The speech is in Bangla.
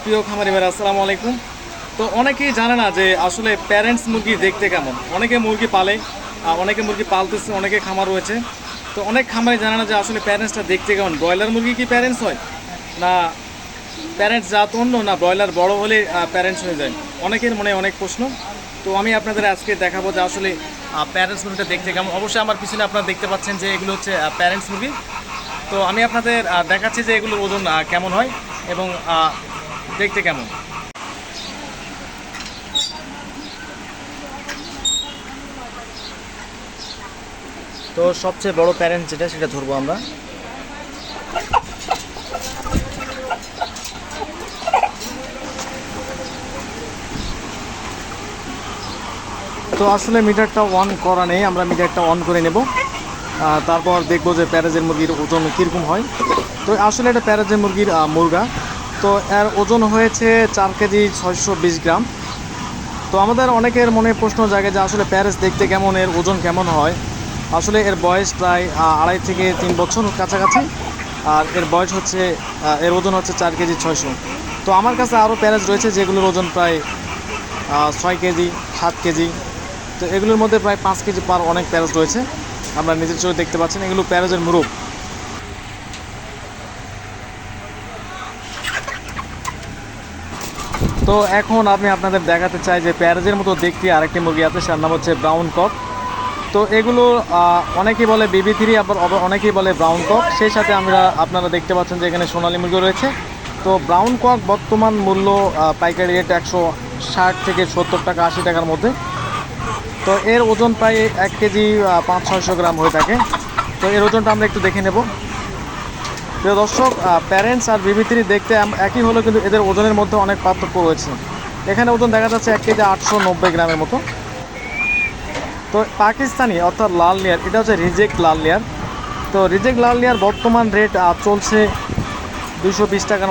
প্রিয় খামারি ভাই আসসালামু আলাইকুম। তো অনেকেই জানে না যে আসলে প্যারেন্টস মুরগি দেখতে কেমন। অনেকে মুরগি পালে অনেকে মুরগি পালতেছে, অনেকে খামার রয়েছে। তো অনেক খামারে জানে না যে আসলে প্যারেন্টসটা দেখতে কেমন। ব্রয়লার মুরগি কি প্যারেন্টস হয়? না প্যারেন্টস জাত অন্য, না ব্রয়লার বড় হলে প্যারেন্টস হয়ে যায়? অনেকের মনে অনেক প্রশ্ন। তো আমি আপনাদের আজকে দেখাবো যে আসলে প্যারেন্টস মুরগিটা দেখতে কেমন। অবশ্যই আমার পিছনে আপনারা দেখতে পাচ্ছেন যে এগুলো হচ্ছে প্যারেন্টস মুরগি। তো আমি আপনাদের দেখাচ্ছি যে এগুলোর ওজন কেমন হয় এবং দেখতে কেমন? তো সবচেয়ে বড় প্যারেন্ট যেটা, সেটা ধরবো আমরা। তো আসলে মিটারটা অন করা নেই, আমরা মিটারটা অন করে নেব। তারপর দেখব যে প্যারেজের মুরগির ওজন কীরকম হয়। তো আসলে এটা প্যারেজের মুরগির মুরগা। তো এর ওজন হয়েছে চার কেজি ছয়শো বিশ গ্রাম। তো আমাদের অনেকের মনে প্রশ্ন জাগে যে আসলে প্যারেস দেখতে কেমন, এর ওজন কেমন হয়? আসলে এর বয়স প্রায় আড়াই থেকে তিন বছর কাছাকাছি, আর এর বয়স হচ্ছে এর ওজন হচ্ছে চার কেজি ছয়শো। তো আমার কাছে আরও প্যারেস রয়েছে যেগুলোর ওজন প্রায় ছয় কেজি, সাত কেজি। তো এগুলোর মধ্যে প্রায় পাঁচ কেজি পার অনেক প্যারেস রয়েছে। আমরা নিজের চোখে দেখতে পাচ্ছেন এগুলো প্যারেজের মুরুব তো এখন আমি আপনাদের দেখাতে চাই যে প্যারেজের মতো দেখতে আরেকটি মুরগি আছে তার নাম হচ্ছে ব্রাউন কক। তো এগুলো অনেকেই বলে বিবি থ্রি, আবার অনেকেই বলে ব্রাউন কক। সেই সাথে আমরা, আপনারা দেখতে পাচ্ছেন যে এখানে সোনালী মুরগি রয়েছে। তো ব্রাউন কক বর্তমান মূল্য পাইকারি রেট একশো ষাট থেকে সত্তর টাকা, আশি টাকার মধ্যে। তো এর ওজন প্রায় এক কেজি পাঁচ ছয়শো গ্রাম হয়ে থাকে। তো এর ওজনটা আমরা একটু দেখে নেব। প্রিয় দর্শক প্যারেন্টস আর বিবৃতি দেখতে একই হলেও কিন্তু এদের ওজনের মধ্যে অনেক পার্থক্য রয়েছে। এখানে ওজন দেখা যাচ্ছে এক কেজি আটশো নব্বই গ্রামের মতো। তো পাকিস্তানি, অর্থাৎ লাল লেয়ার, এটা হচ্ছে রিজেক্ট লাল লেয়ার। তো রিজেক্ট লাল লেয়ার বর্তমান রেট চলছে দুশো বিশ টাকার